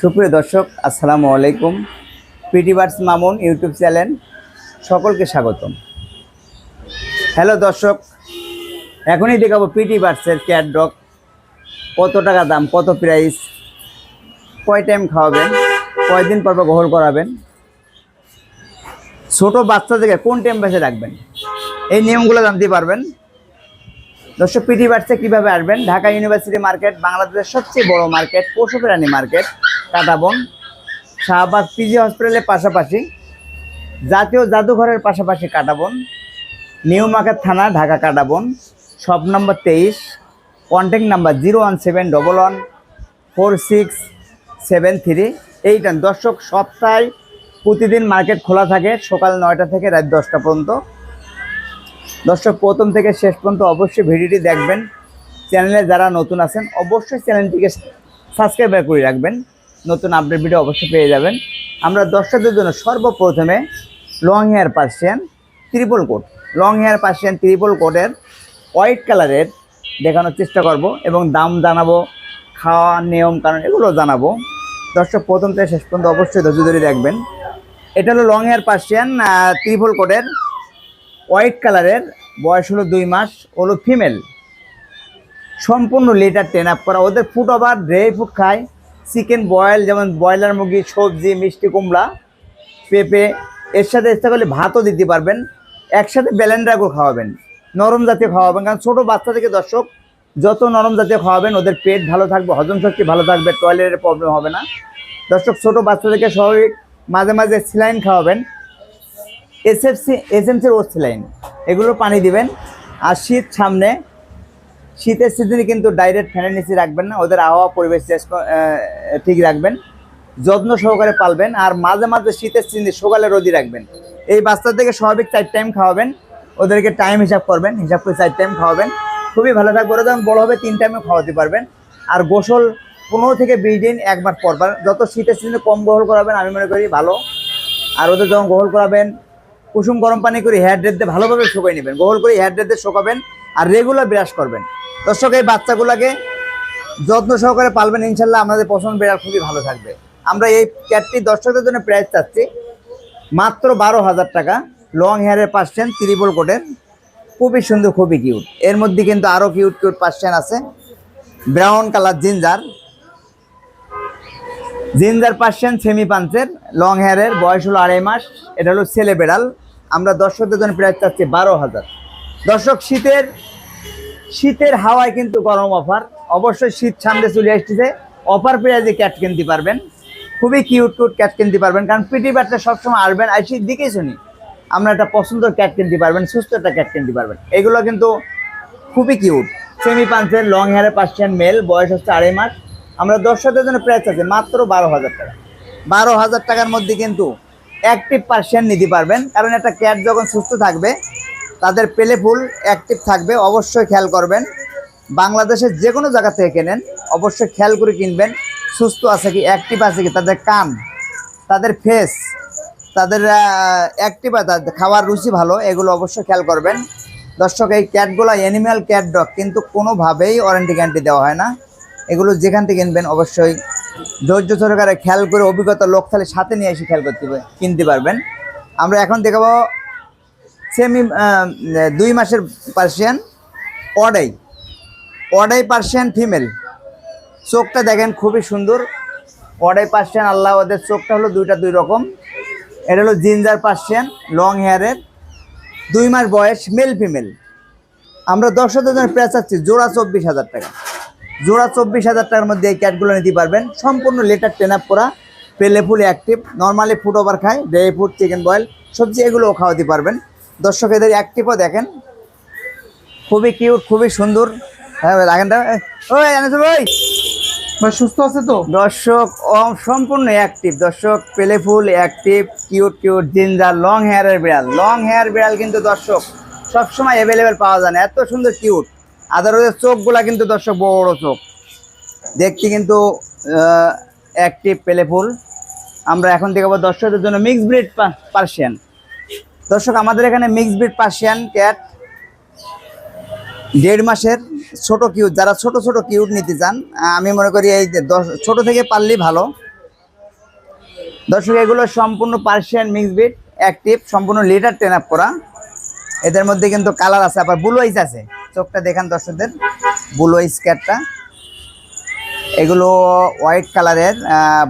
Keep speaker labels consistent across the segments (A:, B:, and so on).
A: সুপ্রিয় দর্শক, আসসালামু আলাইকুম। পিটিভার্স মামুন ইউটিউব চ্যানেল সকলকে স্বাগতম। হ্যালো দর্শক, এখনই দেখাবো পিটি বার্সের ক্যাট ডগ কত টাকা দাম, কত প্রাইস কয় টাইম খাওয়াবেন? কয়দিন পর গ্রহণ করাবেন? ছোট বাচ্চা থেকে কোন বেঁচে রাখবেন এই নিয়মগুলো জানতে পারবেন। দর্শক পিটি বার্সে কীভাবে আসবেন? ঢাকা ইউনিভার্সিটি মার্কেট বাংলাদেশের সবচেয়ে বড় মার্কেট পশু প্রাণী মার্কেট কাটাবন শাহবাগ পিজি হসপিটালের পাশাপাশি জাতীয় জাদুঘরের পাশাপাশি কাটাবন নিউ মার্কেট থানা, ঢাকা কাটাবন শপ নম্বর তেইশ contact number zero one seven double one four six seven three eight দর্শক, সপ্তাহে প্রতিদিন মার্কেট খোলা থাকে সকাল নয়টা থেকে রাত দশটা পর্যন্ত। দর্শক, প্রথম থেকে শেষ পর্যন্ত অবশ্যই ভিডিওটি দেখবেন। চ্যানেলে যারা নতুন আছেন, অবশ্যই চ্যানেলটিকে সাবস্ক্রাইব করে রাখবেন। নতুন আপডেট ভিডিও অবশ্যই পেয়ে যাবেন। আমরা দর্শকদের জন্য সর্বপ্রথমে long hair Persian triple coat long hair Persian triple কোটের হোয়াইট কালারের দেখানোর চেষ্টা করব এবং দাম জানাব, খাওয়া নিয়ম কারণ এগুলো জানাব। দর্শক, প্রথম থেকে শেষ পর্যন্ত অবশ্যই ধৈর্য ধরে দেখবেন। এটা হলো লং হেয়ার পার্সিয়ান ত্রিপল কোটের হোয়াইট কালারের বয়স হলো দুই মাস, হলো ফিমেল সম্পূর্ণ লেটার টেন আপ করা, ওদের ফুট ওভার ড্রাই ফুড খায়। চিকেন বয়েল, যেমন ব্রয়লার মুরগি, সবজি, মিষ্টি কুমড়া, পেঁপে, এর সাথে ইচ্ছা করলে ভাতও দিতে পারবেন। একসাথে ব্যালেন্ডারও খাওয়াবেন। নরম জাতীয় খাওয়াবেন, কারণ ছোটো বাচ্চা থেকে দর্শক, যত নরম জাতীয় খাওয়াবেন, ওদের পেট ভালো থাকবে, হজম শক্তি ভালো থাকবে, টয়লেটের প্রবলেম হবে না। দর্শক, ছোটো বাচ্চা থেকে স্বাভাবিক মাঝে মাঝে স্যালাইন খাওয়াবেন। এসএফসি, এসএমসির ওর সিলাইন এগুলো পানি দিবেন। আর শীত সামনে শীতের সিজনে কিন্তু ডাইরেক্ট ফ্যানের নিচে রাখবেন না, ওদের আবহাওয়া পরিবেশ ঠিক রাখবেন, যত্ন সহকারে পালবেন, আর মাঝে মাঝে শীতের সিজনে সকালে রোদি রাখবেন। এই বাচ্চা থেকে স্বাভাবিক চার টাইম খাওয়াবেন, ওদেরকে টাইম হিসাব করবেন, হিসাব করে চার টাইম খাওয়াবেন। খুবই ভালো থাকবে, ওরা যখন বড়ো হবে, তিন টাইমে খাওয়াতে পারবেন। আর গোসল পনেরো থেকে বিশ দিন একবার পরবার, যত শীতের সিজনে কম গোসল করাবেন, আমি মনে করি ভালো। আর ওদের যখন গোসল করাবেন, কুসুম গরম পানি করে হেয়ার ড্রেস দিয়ে ভালোভাবে শুকাই নেবেন। গোসল করে হেয়ার ড্রেস দিয়ে শুকাবেন, আর রেগুলার ব্রাশ করবেন। দর্শক, এই বাচ্চাগুলোকে যত্ন সহকারে পালবেন ইনশাল্লাহ আপনাদের পছন্দ বেড়াল খুবই ভালো থাকবে। আমরা এই ক্যাটটি দর্শকদের জন্য প্রাইস চাচ্ছি মাত্র বারো হাজার টাকা। লং হেয়ারের পার্সেন্ট ত্রিপল কোটের। খুবই সুন্দর, খুবই কিউট। এর মধ্যে কিন্তু আরও কিউট কিউট পার্সেন্ট আছে। Brown colour ginger. Ginger Persian semi পাঞ্চের। Long হেয়ারের, বয়স হলো আড়াই মাস। এটা হলো ছেলে বেড়াল। আমরা দর্শকদের জন্য প্রাইস চাচ্ছি বারো হাজার। দর্শক, শীতের শীতের হাওয়ায় কিন্তু গরম অফার। অবশ্যই শীত সামনে চলে আসতেছে। অফার প্রাইজে ক্যাট কিনতে পারবেন। খুবই কিউট কিউট ক্যাট কিনতে পারবেন। কারণ পিটি বাচ্চা সবসময় আসবেন। আর শীত দিকেই শুনি, আমরা একটা পছন্দের ক্যাট কিনতে পারবেন, সুস্থ একটা ক্যাট কিনতে পারবেন। এগুলো কিন্তু খুবই কিউট। সেমি পাঞ্চের লং হেয়ারের পার্সেন্ট মেল, বয়স হচ্ছে আড়াই মাস। আমরা দর্শকদের জন্য প্রাইস আছে মাত্র বারো হাজার টাকা। বারো হাজার টাকার মধ্যে কিন্তু অ্যাক্টিভ পার্সেন্ট নিতে পারবেন। কারণ একটা ক্যাট যখন সুস্থ থাকবে তাদের পেলে ফুল অ্যাক্টিভ থাকবে, অবশ্যই খেয়াল করবেন। বাংলাদেশের যে কোনো জায়গা থেকে কেনেন, অবশ্যই খেয়াল করে কিনবেন। সুস্থ আছে কি অ্যাক্টিভ আছে কি, তাদের কান, তাদের ফেস তাদের অ্যাক্টিভ তাদের খাওয়ার রুচি ভালো, এগুলো অবশ্যই খেয়াল করবেন। দর্শক, এই ক্যাটগুলো অ্যানিম্যাল ক্যাট ডগ কিন্তু কোনোভাবেই ওয়ারেন্টি গ্যারান্টি দেওয়া হয় না। এগুলো যেখান থেকে কিনবেন, অবশ্যই ধৈর্য সহকারে খেয়াল করে অভিজ্ঞতা লোক তাহলে সাথে নিয়ে এসে খেয়াল করতে কিনতে পারবেন। আমরা এখন দেখাবো সেমি দুই মাসের পার্সিয়ান অডাই। অডাই পার্সিয়ান ফিমেল চোখটা দেখেন খুবই সুন্দর। অডাই পার্সিয়ান আল্লাহ ওদের চোখটা হলো দুইটা দুই রকম। এটা হলো জিঞ্জার পার্সিয়ান লং হেয়ারের দুই মাস বয়স মেল ফিমেল আমরা দশ হাজার জনের প্রাইস চাচ্ছি, জোড়া চব্বিশ হাজার টাকা। জোড়া চব্বিশ হাজার টাকার মধ্যে এই ক্যাটগুলো নিতে পারবেন। সম্পূর্ণ লেটার টেন আপ করা, playful active normally food over খায় ড্রাই ফুড চিকেন বয়েল সবজি এগুলোও খাওয়াতে পারবেন। দর্শক এদের অ্যাক্টিভও দেখেন। খুবই কিউট খুবই সুন্দর। হ্যাঁ দেখেন তো ওই ভাই?
B: ভাই সুস্থ আছে তো?
A: দর্শক সম্পূর্ণ অ্যাক্টিভ দর্শক playful active cute cute ginger long হেয়ারের বিড়াল। লং হেয়ার বিড়াল কিন্তু দর্শক সবসময় অ্যাভেলেবেল পাওয়া যায় না। এত সুন্দর কিউট আদার ওদের চোখগুলা কিন্তু দর্শক বড় বড় চোখ। দেখতে কিন্তু অ্যাক্টিভ পেলেফুল আমরা এখন থেকে দেখাবো দর্শকদের জন্য মিক্স ব্রিড পার্সিয়ান। দর্শক, আমাদের এখানে মিক্স ব্রিড পার্সিয়ান ক্যাট দেড় মাসের ছোট কিউট যারা ছোট ছোট কিউট নিতে চান আমি মনে করি এই যে দশ, ছোট থেকে পারলেই ভালো। দর্শক, এগুলো সম্পূর্ণ পার্সিয়ান মিক্স বিট অ্যাক্টিভ সম্পূর্ণ লিটার টেন আপ করা। এদের মধ্যে কিন্তু কালার আছে, আবার ব্লু আইস আছে। চোখটা দেখান দর্শকদের ব্লু আইস ক্যাটটা এগুলো হোয়াইট কালারের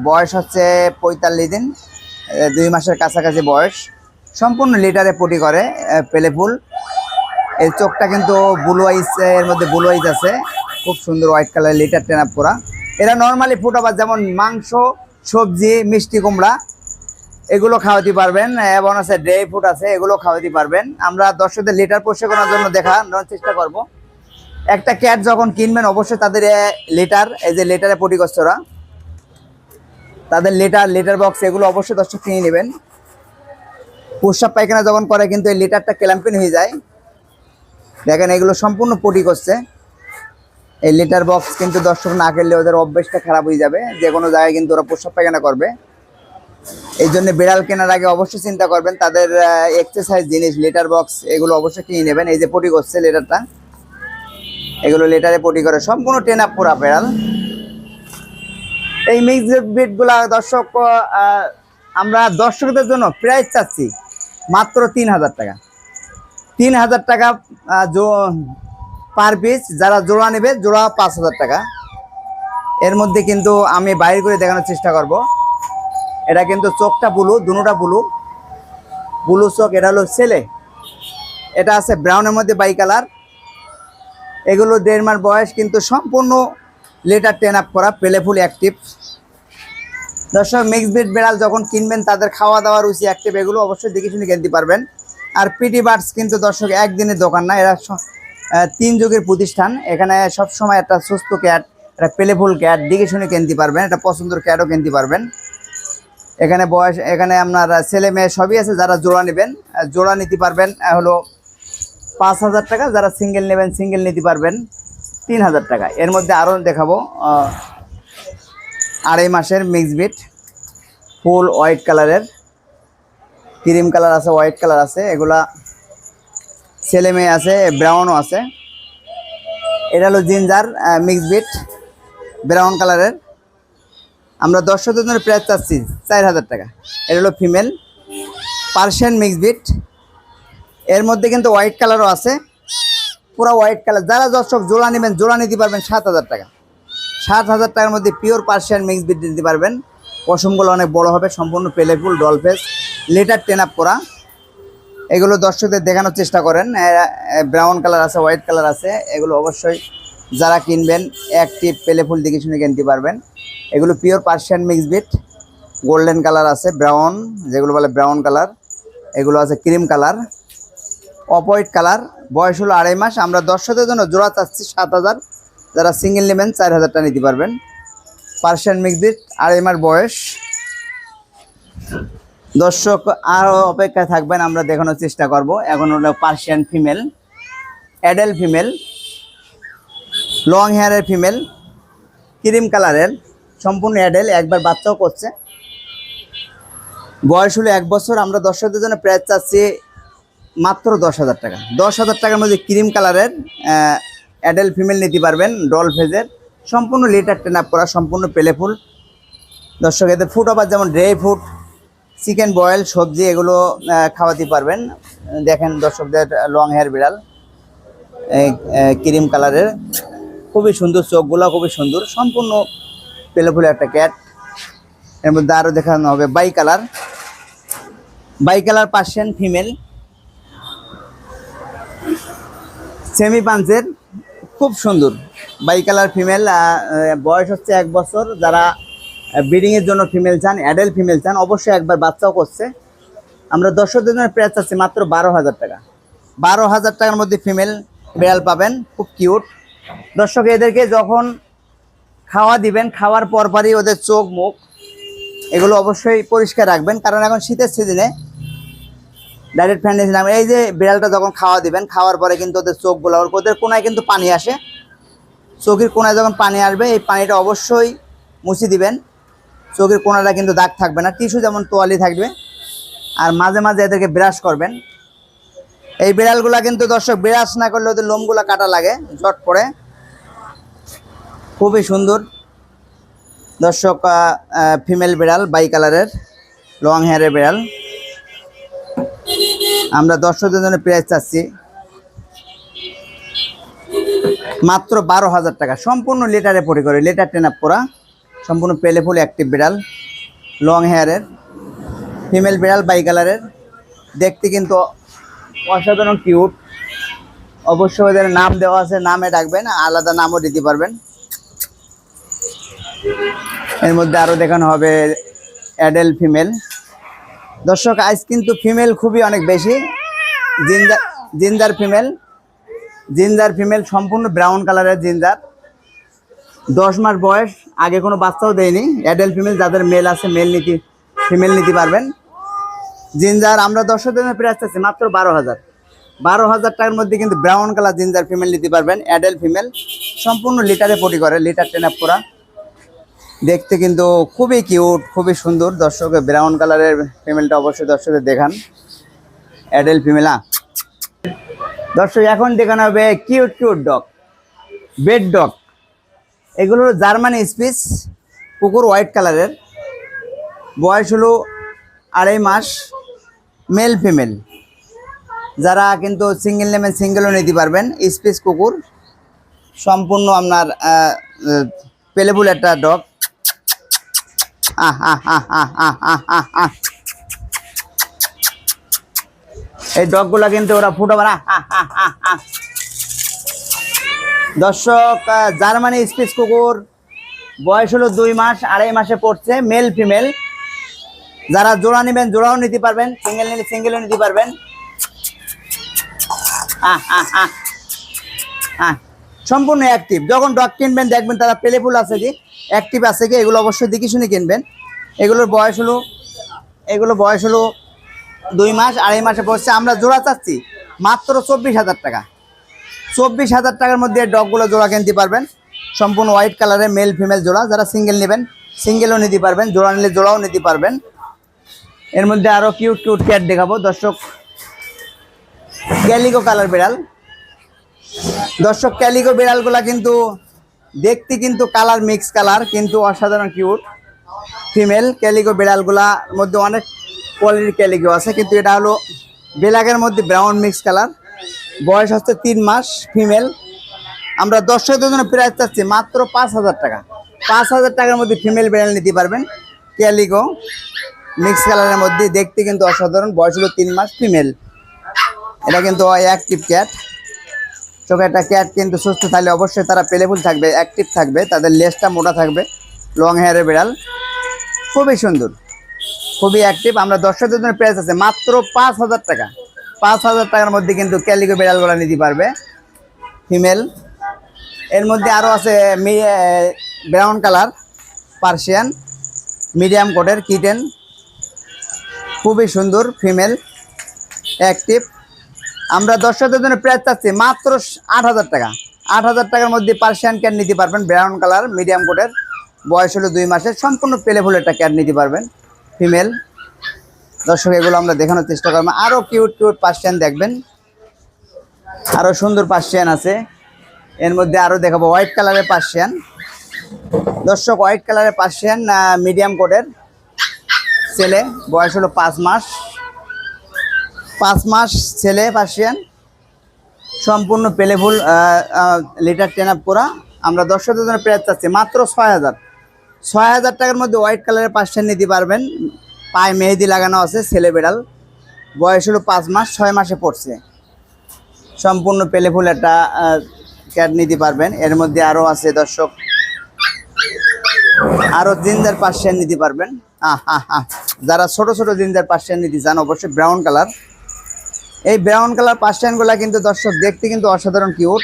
A: বয়স হচ্ছে পঁয়তাল্লিশ দিন দুই মাসের কাছাকাছি বয়স। সম্পূর্ণ লিটারে পটি করে পেলেফুল এই চোখটা কিন্তু ব্লু আইস এর মধ্যে ব্লু আইস আছে। খুব সুন্দর হোয়াইট কালার লিটার টেন করা এরা নর্মালি ফুটাবার যেমন মাংস, সবজি, মিষ্টি কুমড়া, এগুলো খাওয়াতে পারবেন। এবং আছে ড্রাই ফ্রুট আছে, এগুলো খাওয়াতে পারবেন। আমরা দর্শকদের লিটার পোষে করার জন্য দেখানোর চেষ্টা করব। একটা ক্যাট যখন কিনবেন, অবশ্যই তাদের লিটার, এই যে লিটারে পটিকস্তরা তাদের লিটার লিটার বক্স এগুলো অবশ্যই দর্শক কিনে নেবেন। প্রস্রাব পায়খানা যখন করে কিন্তু এই লিটারটা ক্ল্যাম্পিন হয়ে যায়। দেখেন, এগুলো সম্পূর্ণ পটি করছে। এই লিটার বক্স কিন্তু দর্শক না খেললে ওদের অভ্যেসটা খারাপ হয়ে যাবে। যে কোনো জায়গায় কিন্তু ওরা প্রস্রাব পায়খানা করবে। এই জন্য বিড়াল কেনার আগে অবশ্যই চিন্তা করবেন, তাদের এক্সারসাইজ জিনিস লিটার বক্স এগুলো অবশ্যই কিনে নেবেন। এই যে পটি করছে লিটারটা এগুলো লেটারে পটি করে। সম্পূর্ণ টেন আপ পুরা বেড়াল এই মিক্স বিটগুলা দর্শক আমরা দর্শকদের জন্য প্রাইস চাচ্ছি। মাত্র তিন হাজার টাকা। তিন হাজার টাকা পার পিস যারা জোড়া নেবে, জোড়া পাঁচ হাজার টাকা। এর মধ্যে কিন্তু আমি বাইরে করে দেখানোর চেষ্টা করব। এটা কিন্তু চোখটা বুলু দুটা বুলু। বুলু চোখ, এটা হলো ছেলে। এটা আছে ব্রাউনের মধ্যে বাই কালার। এগুলো দেড় মাস বয়স, কিন্তু সম্পূর্ণ লেটার টেন আপ করা, পেলেফুল অ্যাক্টিভ। দর্শক মিক্স বিট বেড়াল যখন কিনবেন, তাদের খাওয়া দাওয়া, রুচি অ্যাক্টিভ এগুলো অবশ্যই দেখে শুনে কিনতে পারবেন। আর পিটি বার্ডস কিন্তু দর্শক একদিনের দোকান না, এরা তিন যুগের প্রতিষ্ঠান। এখানে সব সময় একটা সুস্থ ক্যাট একটা প্লেফুল ক্যাট দেখে শুনে কিনতে পারবেন, একটা পছন্দের ক্যাটও কিনতে পারবেন। এখানে বয়স, এখানে আপনার ছেলে মেয়ে সবই আছে, যারা জোড়া নেবেন জোড়া নিতে পারবেন হলো পাঁচ হাজার টাকা, যারা সিঙ্গেল নেবেন সিঙ্গেল নিতে পারবেন, তিন হাজার টাকা। এর মধ্যে আরও দেখাবো আড়াই মাসের মিক্স বিট ফুল হোয়াইট কালারের ক্রিম কালার আছে হোয়াইট কালার আছে, এগুলা ছেলে মেয়ে আছে ব্রাউনও আছে। এটা হলো জিঞ্জার মিক্স বিট ব্রাউন কালারের আমরা দশ জন্য প্রাইস চাচ্ছি চার হাজার টাকা। এটা হলো ফিমেল পার্সিয়ান মিক্স বিট এর মধ্যে কিন্তু হোয়াইট কালারও আছে। পুরো হোয়াইট কালার যারা দর্শক জোড়া নেবেন, জোড়া নিতে পারবেন সাত হাজার টাকা। সাত হাজার টাকার মধ্যে পিওর পার্সিয়ান মিক্স বিট দিতে পারবেন। পশমগুলো অনেক বড় হবে, সম্পূর্ণ playful doll face litter ten up করা। এগুলো দর্শকদের দেখানোর চেষ্টা করেন। ব্রাউন কালার আছে হোয়াইট কালার আছে। এগুলো অবশ্যই যারা কিনবেন অ্যাক্টিভ পেলেফুল দেখে শুনে কিনতে পারবেন। এগুলো pure Persian mix breed golden colour আছে ব্রাউন যেগুলো বলে ব্রাউন কালার এগুলো আছে ক্রিম কালার হোয়াইট কালার বয়স হলো আড়াই মাস। আমরা দর্শকদের জন্য জোড়া চাচ্ছি সাত হাজার। যারা সিঙ্গেল নেবেন, চার হাজার টাকা নিতে পারবেন। পার্সিয়ান মিক্স বিট আড়াই মাস বয়স। দর্শক আরও অপেক্ষায় থাকবেন, আমরা দেখানোর চেষ্টা করব। এখন হলো Persian female adult female long হেয়ারের female cream কালারের সম্পূর্ণ অ্যাডেল একবার বাচ্চাও করছে। বয়স হলো এক বছর, আমরা দর্শকদের জন্য প্রাইস চাচ্ছি মাত্র দশ হাজার টাকা। দশ হাজার টাকার মধ্যে ক্রিম কালারের অ্যাডেল ফিমেল নিতে পারবেন, ডল ফেজের। সম্পূর্ণ লিটার টেন আপ করা, সম্পূর্ণ পেলেফুল দর্শক, এদের ফুড আবার যেমন ড্রাই ফ্রুট, চিকেন বয়েল, সবজি, এগুলো খাওয়াতে পারবেন। দেখেন দর্শকদের লং হেয়ার বিড়াল ক্রিম কালারের। খুবই সুন্দর, চোখগুলো খুবই সুন্দর। সম্পূর্ণ পেলেফুল একটা ক্যাট এর মধ্যে আরও দেখানো হবে bi colour. Bi colour Persian female. Semi পাঞ্চের। খুব সুন্দর। বাই কালার ফিমেল বয়স হচ্ছে এক বছর। যারা ব্রিডিংয়ের জন্য ফিমেল চান অ্যাডাল্ট ফিমেল চান, অবশ্যই একবার বাচ্চাও করছে। আমরা দর্শকদের জন্য প্রাইস চাচ্ছি মাত্র বারো হাজার টাকা। বারো হাজার টাকার মধ্যে ফিমেল বিড়াল পাবেন, খুব কিউট দর্শক, এদেরকে যখন খাওয়া দিবেন, খাওয়ার পরপরই ওদের চোখ, মুখ, এগুলো অবশ্যই পরিষ্কার রাখবেন। কারণ এখন শীতের সিজনে ডাইরেক্ট ফ্যান দিয়েছিলাম এই যে বিড়ালটা যখন খাওয়া দিবেন, খাওয়ার পরে কিন্তু ওদের চোখগুলো ওদের কোনায় কিন্তু পানি আসে। চোখের কোনায় যখন পানি আসবে, এই পানিটা অবশ্যই মুছে দিবেন। চোখের কোনাটা কিন্তু দাগ থাকবে না, টিস্যু যেমন তোয়ালি থাকবে। আর মাঝে মাঝে এদেরকে ব্রাশ করবেন। এই বিড়ালগুলা কিন্তু দর্শক, ব্রাশ না করলে ওদের লোমগুলো কাটা লাগে জট পড়ে খুবই সুন্দর। দর্শক ফিমেল বিড়াল বাই কালারের লং হেয়ারের বিড়াল। আমরা দর্শকদের জন্য প্রাইস চাচ্ছি মাত্র বারো হাজার টাকা। সম্পূর্ণ লিটারে পরি করে লেটার টেন আপ করা। সম্পূর্ণ পেলে ফুল অ্যাক্টিভ বিড়াল লং হেয়ারের ফিমেল বিড়াল বাই কালারের দেখতে কিন্তু অসাধারণ কিউট অবশ্যই ওদের নাম দেওয়া আছে, নামে ডাকবেন, আলাদা নামও দিতে পারবেন। এর মধ্যে আরও দেখানো হবে অ্যাডেল ফিমেল দর্শক আজ কিন্তু ফিমেল খুবই অনেক বেশি। Ginger ginger female ginger female সম্পূর্ণ ব্রাউন কালারের জিঞ্জার দশ মাস বয়স, আগে কোনো বাচ্চাও দেয়নি। অ্যাডেল ফিমেল যাদের মেল আছে মেল নিতে ফিমেল নিতে পারবেন। জিঞ্জার আমরা দর্শকদের প্রাইস চাচ্ছি মাত্র বারো হাজার। বারো হাজার টাকার মধ্যে কিন্তু ব্রাউন কালার জিঞ্জার ফিমেল নিতে পারবেন। অ্যাডেল ফিমেল সম্পূর্ণ লিটারে পটি করে লিটার টেন আপ করা। দেখতে কিন্তু খুবই কিউট, খুবই সুন্দর। দর্শক, ব্রাউন কালারের ফিমেলটা অবশ্যই দর্শকদের দেখান। অ্যাডেল ফিমেলা দর্শক, এখন দেখানো হবে cute cute dog bed dog এগুলো হলো জার্মানি স্পিচ কুকুর হোয়াইট কালারের। বয়স হলো আড়াই মাস মেল ফিমেল যারা কিন্তু সিঙ্গেল নেমে সিঙ্গেলও নিতে পারবেন স্পিচ কুকুর। সম্পূর্ণ আপনার পেলেবুল একটা ডগ এই ডগগুলো কিন্তু ওরা ফুটো বানা দর্শক জার্মানি স্পিচ কুকুর, বয়স হলো দুই মাস, আড়াই মাসে পড়ছে মেল ফিমেল যারা জোড়া নেবেন, জোড়াও নিতে পারবেন সিঙ্গেল নিলে সিঙ্গেলও নিতে পারবেন। সম্পূর্ণ অ্যাক্টিভ যখন ডগ কিনবেন, দেখবেন তারা পেলেফুল আছে কি অ্যাক্টিভ আছে কি? এগুলো অবশ্যই দেখে শুনে কিনবেন। এগুলোর বয়স হলো, এগুলো বয়স হলো দুই মাস, আড়াই মাসে পড়ছে। আমরা জোড়া চাচ্ছি মাত্র চব্বিশ হাজার টাকা। চব্বিশ হাজার টাকার মধ্যে ডগগুলো জোড়া কিনতে পারবেন। সম্পূর্ণ হোয়াইট কালারের মেল ফিমেল জোড়া। যারা সিঙ্গেল নেবেন সিঙ্গেলও নিতে পারবেন, জোড়া নিলে জোড়াও নিতে পারবেন। এর মধ্যে আরও কিউট কিউট ক্যাট দেখাবো। দর্শক ক্যালিকো কালার বিড়াল। দর্শক ক্যালিকো বিড়ালগুলা কিন্তু দেখতে কিন্তু কালার মিক্স কালার, কিন্তু অসাধারণ কিউট ফিমেল ক্যালিগো বিড়ালগুলার মধ্যে অনেক কোয়ালিটির ক্যালিগো আছে, কিন্তু এটা হলো ব্ল্যাকের মধ্যে ব্রাউন মিক্স কালার। বয়স হচ্ছে তিন মাস ফিমেল আমরা দর্শকদের জন্য প্রাইস চাচ্ছি মাত্র পাঁচ হাজার টাকা। পাঁচ হাজার টাকার মধ্যে ফিমেল বিড়াল নিতে পারবেন। ক্যালিগো মিক্স কালারের মধ্যে দেখতে কিন্তু অসাধারণ। বয়স হলো তিন মাস ফিমেল এটা কিন্তু অ্যাক্টিভ ক্যাট চোখে একটা ক্যাট কিন্তু সুস্থ থাকলে অবশ্যই তারা পেলেফুল থাকবে অ্যাক্টিভ থাকবে, তাদের লেজটা মোটা থাকবে লং হেয়ারের বিড়াল। খুবই সুন্দর, খুবই অ্যাক্টিভ আমরা দর্শকদের জন্য প্রাইস আছে মাত্র পাঁচ হাজার টাকা। পাঁচ হাজার টাকার মধ্যে কিন্তু ক্যালিকো বিড়ালগুলো নিতে পারবে। ফিমেল এর মধ্যে আরও আছে ব্রাউন কালার পার্সিয়ান মিডিয়াম কোটের কিটেন খুবই সুন্দর ফিমেল অ্যাক্টিভ আমরা দর্শকদের জন্য প্রাইস চাচ্ছি মাত্র আট হাজার টাকা। আট হাজার টাকার মধ্যে পার্সিয়ান ক্যাট নিতে পারবেন ব্রাউন কালার মিডিয়াম কোটের বয়স হলো দুই মাসের, সম্পূর্ণ পেলে ফুল একটা ক্যাট নিতে পারবেন ফিমেল দর্শক, এগুলো আমরা দেখানোর চেষ্টা করব। আরও কিউট কিউট পার্সিয়ান দেখবেন। আরও সুন্দর পার্সিয়ান আছে। এর মধ্যে আরও দেখাবো হোয়াইট কালারের পার্সিয়ান দর্শক হোয়াইট কালারের পার্সিয়ান মিডিয়াম কোটের ছেলে, বয়স হলো পাঁচ মাস। পাঁচ মাস ছেলে পার্সিয়ান সম্পূর্ণ পেলেফুল লিটার টেন আপ করা। আমরা দর্শকদের জন্য প্রাইস চাচ্ছি মাত্র ছয় হাজার। ছয় হাজার টাকার মধ্যে হোয়াইট কালারের পার্সিয়ান নিতে পারবেন। পায়ে মেহেদি লাগানো আছে, ছেলে বেড়াল। বয়স হলো পাঁচ মাস, ছয় মাসে পড়ছে। সম্পূর্ণ পেলেফুল একটা ক্যাট নিতে পারবেন। এর মধ্যে আরও আছে দর্শক। আরও জিঞ্জার পার্সিয়ান নিতে পারবেন। আহ, হা আহ যারা ছোট ছোট জিঞ্জার পার্সিয়ান নিতে চান, অবশ্যই ব্রাউন কালার এই ব্রাউন কালার পার্সিয়ানগুলো কিন্তু দর্শক দেখতে কিন্তু অসাধারণ কিউট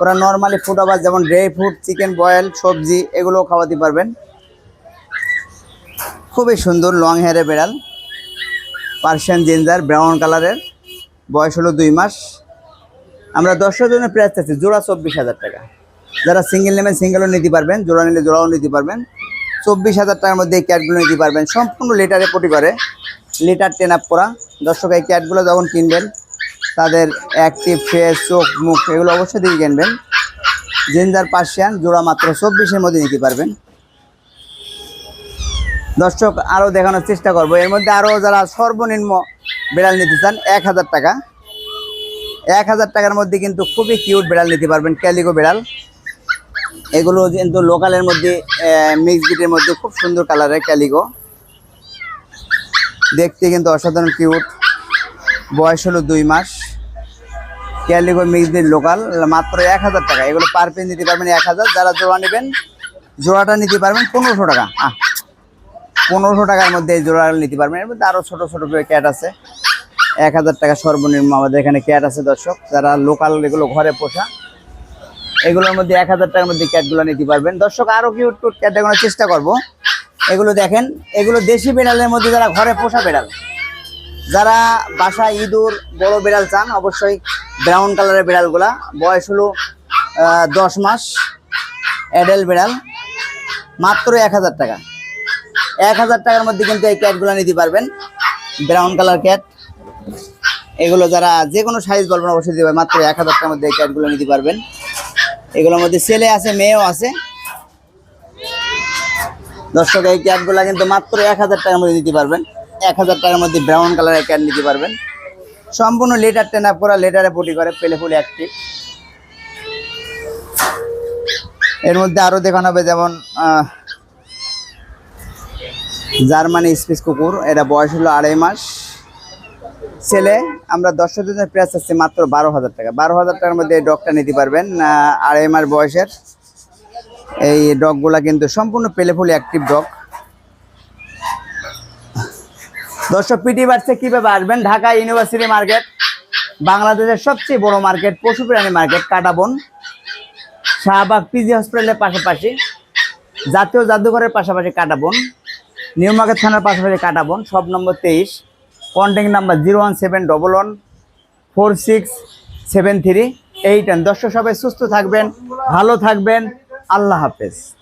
A: ওরা নর্মালি ফুড আবার যেমন ড্রাই ফ্রুট চিকেন বয়েল সবজি, এগুলোও খাওয়াতে পারবেন। খুবই সুন্দর লং হেয়ারের বেড়াল। পার্সিয়ান জিঞ্জার ব্রাউন কালারের বয়স হলো দুই মাস। আমরা দর্শকের জন্য প্রাইস চাচ্ছি, জোড়া চব্বিশ হাজার টাকা। যারা সিঙ্গেল নেবেন সিঙ্গেলও নিতে পারবেন, জোড়া নিলে জোড়াও নিতে পারবেন। চব্বিশ হাজার টাকার মধ্যে এই ক্যাটগুলো নিতে পারবেন। সম্পূর্ণ লিটারে পটি করে লিটার টেন আপ করা। দর্শক, এই ক্যাটগুলো যখন কিনবেন, তাদের অ্যাক্টিভ ফেস চোখ, মুখ, এগুলো অবশ্যই দিয়ে কিনবেন। জিঞ্জার পার্সিয়ান জোড়া মাত্র চব্বিশের মধ্যে নিতে পারবেন। দর্শক আরও দেখানোর চেষ্টা করব। এর মধ্যে আরও যারা সর্বনিম্ন বিড়াল নিতে চান, এক হাজার টাকা। এক হাজার টাকার মধ্যে কিন্তু খুবই কিউট বিড়াল নিতে পারবেন ক্যালিগো বিড়াল। এগুলো কিন্তু লোকালের মধ্যে মিক্স বিটের মধ্যে খুব সুন্দর কালারের ক্যালিগো দেখতে কিন্তু অসাধারণ কিউট বয়স হলো দুই মাস। ক্যালিগো মিক্স বিট লোকাল, মাত্র এক হাজার টাকা। এগুলো পার পিস নিতে পারবেন এক হাজার। যারা জোড়া নেবেন, জোড়াটা নিতে পারবেন পনেরোশো টাকা। আহ, পনেরোশো টাকার মধ্যে এই জোড়া নিতে পারবেন। এর মধ্যে আরও ছোটো ছোটো ক্যাট আছে। এক হাজার টাকা সর্বনিম্ন আমাদের এখানে ক্যাট আছে দর্শক। যারা লোকাল এগুলো ঘরে পোষা, এগুলোর মধ্যে এক হাজার টাকার মধ্যে ক্যাটগুলো নিতে পারবেন। দর্শক আরও কিউট কিউট ক্যাট দেখানোর চেষ্টা করব। এগুলো দেখেন, এগুলো দেশি বেড়ালের মধ্যে যারা ঘরে পোষা বেড়াল, যারা বাসা ইঁদুর, বড় বিড়াল চান, অবশ্যই ব্রাউন কালারের বিড়ালগুলা। বয়স হলো দশ মাস অ্যাডেল বেড়াল, মাত্র এক হাজার টাকা। এক হাজার টাকার মধ্যে কিন্তু এই ক্যাটগুলো নিতে পারবেন ব্রাউন কালার ক্যাট। এগুলো যারা যে কোনো সাইজ বলবেন, অবশ্যই দিতে পারবেন, মাত্র এক হাজার টাকার মধ্যে এই ক্যাটগুলো নিতে পারবেন। এগুলোর মধ্যে ছেলে আছে, মেয়েও আছে। দর্শক, এই ক্যাটগুলো কিন্তু মাত্র এক হাজার টাকার মধ্যে নিতে পারবেন। এক হাজার টাকার মধ্যে ব্রাউন কালারের ক্যাট নিতে পারবেন। সম্পূর্ণ লেটার টেন আপ করা লেটারে পটি করে পেলে ফুল অ্যাক্টিভ এর মধ্যে আরও দেখানো হবে যেমন জার্মানি স্পিস কুকুর, এটা বয়স হলো আড়াই মাস। ছেলে, আমরা দর্শক দিনের প্রাইস আছে মাত্র বারো হাজার টাকা। বারো হাজার টাকার মধ্যে ডগটা নিতে পারবেন আড়াই মাস বয়সের। এই ডগগুলা কিন্তু সম্পূর্ণ পেলে ফুলে অ্যাক্টিভ ডগ। দর্শক, পিটি বার্সে কীভাবে আসবেন? ঢাকা ইউনিভার্সিটি মার্কেট, বাংলাদেশের সবচেয়ে বড় মার্কেট, পশু প্রাণী মার্কেট, কাটাবন, শাহবাগ পিজি হসপিটালের পাশাপাশি, জাতীয় জাদুঘরের পাশাপাশি কাটাবন, নিউ মার্কেট থানার পাশাপাশি কাটাবন সব নম্বর তেইশ contact number zero one seven double one four six seven three eight. দর্শক, সবাই সুস্থ থাকবেন, ভালো থাকবেন। আল্লাহ হাফেজ।